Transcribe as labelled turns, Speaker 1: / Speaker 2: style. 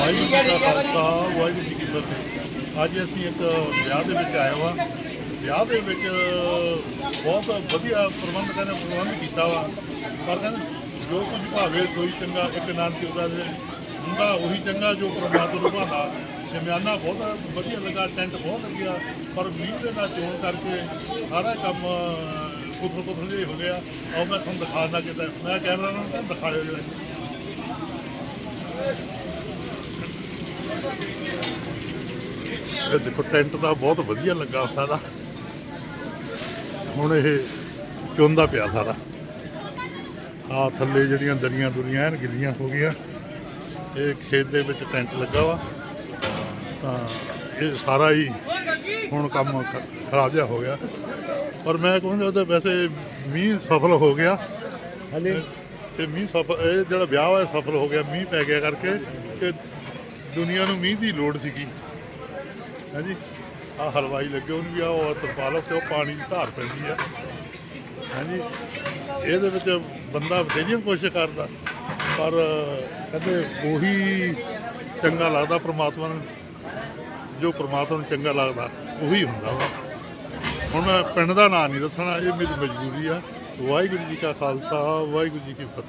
Speaker 1: ਵਾਹਿਗੁਰੂ ਜੀ ਕਾ ਖਾਲਸਾ, ਵਾਹਿਗੁਰੂ ਜੀ ਕੀ ਫਤਿਹ। ਅੱਜ ਅਸੀਂ ਇੱਕ ਵਿਆਹ ਦੇ ਵਿੱਚ ਆਏ ਵਾ। ਵਿਆਹ ਦੇ ਵਿੱਚ ਬਹੁਤ ਵਧੀਆ ਪ੍ਰਬੰਧ ਨੇ ਪ੍ਰਬੰਧ ਕੀਤਾ ਵਾ। ਪਰ ਕਹਿੰਦੇ ਜੋ ਕੁਝ ਭਾਵੇ ਕੋਈ ਚੰਗਾ, ਇੱਕ ਨਾਨਕ ਉਹਦਾ ਹੁੰਦਾ ਉਹੀ ਚੰਗਾ ਜੋ ਪਰਮਾਤਮਾ ਨੂੰ ਭਾਉਂਦਾ ਸ਼ਮਿਆਨਾ ਬਹੁਤ ਵਧੀਆ ਲੱਗਾ, ਟੈਂਟ ਬਹੁਤ ਲੱਗਿਆ। ਪਰ ਮੀਂਹ ਦੇ ਨਾਲ ਚੋਣ ਕਰਕੇ ਸਾਰਾ ਕੰਮ ਕੁਦਰ ਕੁਦਰ ਜਿਹੇ ਹੋ ਗਿਆ। ਆਓ ਮੈਂ ਤੁਹਾਨੂੰ ਦਿਖਾਉਣਾ ਕਿਤੇ। ਮੈਂ ਕੈਮਰਾ ਨੂੰ ਦਿਖਾ ਦਿਖਾਇਓ ਜਿਹੜਾ। ਇਹ ਦੇਖੋ ਟੈਂਟ ਦਾ ਬਹੁਤ ਵਧੀਆ ਲੱਗਾ ਸਾਰਾ। ਹੁਣ ਇਹ ਚੁੰਦਾ ਪਿਆ ਸਾਰਾ। ਆ ਥੱਲੇ ਜਿਹੜੀਆਂ ਦਰੀਆਂ ਦੁਰੀਆਂ ਐਨ ਗਿੱਲੀਆਂ ਹੋ ਗਈਆਂ। ਇਹ ਖੇਤ ਦੇ ਵਿੱਚ ਟੈਂਟ ਲੱਗਾ ਵਾ। ਤਾਂ ਇਹ ਸਾਰਾ ਹੀ ਹੁਣ ਕੰਮ ਖਰਾਬ ਜਿਹਾ ਹੋ ਗਿਆ। ਪਰ ਮੈਂ ਕਹੂੰਗਾ ਉਹਦੇ ਵੈਸੇ ਮੀਂਹ ਸਫਲ ਹੋ ਗਿਆ। ਹਲੇ ਤੇ ਮੀਂਹ ਸਫਲ ਇਹ ਜਿਹੜਾ ਵਿਆਹ ਹੋਇਆ ਸਫਲ ਹੋ ਗਿਆ। ਮੀਂਹ ਪੈ ਗਿਆ ਕਰਕੇ ਤੇ ਦੁਨੀਆ ਨੂੰ ਮੀਂਹ ਦੀ ਲੋੜ ਸੀਗੀ। ਹਾਂਜੀ। ਆ ਹਲਵਾਈ ਲੱਗੇ ਉਹਨੂੰ ਵੀ ਆ ਉਹ ਤਰਪਾਲ ਤੇ ਉਹ ਪਾਣੀ ਦੀ ਧਾਰ ਪੈਂਦੀ ਆ। ਹਾਂਜੀ। ਇਹਦੇ ਵਿੱਚ ਬੰਦਾ ਬਥੇਰੀਆਂ ਕੋਸ਼ਿਸ਼ ਕਰਦਾ, ਪਰ ਕਹਿੰਦੇ ਉਹੀ ਚੰਗਾ ਲੱਗਦਾ ਪ੍ਰਮਾਤਮਾ ਨੂੰ, ਜੋ ਪ੍ਰਮਾਤਮਾ ਨੂੰ ਚੰਗਾ ਲੱਗਦਾ, ਉਹੀ ਹੁੰਦਾ ਵਾ। ਹੁਣ ਮੈਂ ਪਿੰਡ ਦਾ ਨਾਂ ਨਹੀਂ ਦੱਸਣਾ, ਇਹ ਮੇਰੀ ਮਜਬੂਰੀ ਆ। ਵਾਹਿਗੁਰੂ ਜੀ ਕਾ ਖਾਲਸਾ, ਵਾਹਿਗੁਰੂ ਜੀ ਕੀ ਫਤਿਹ।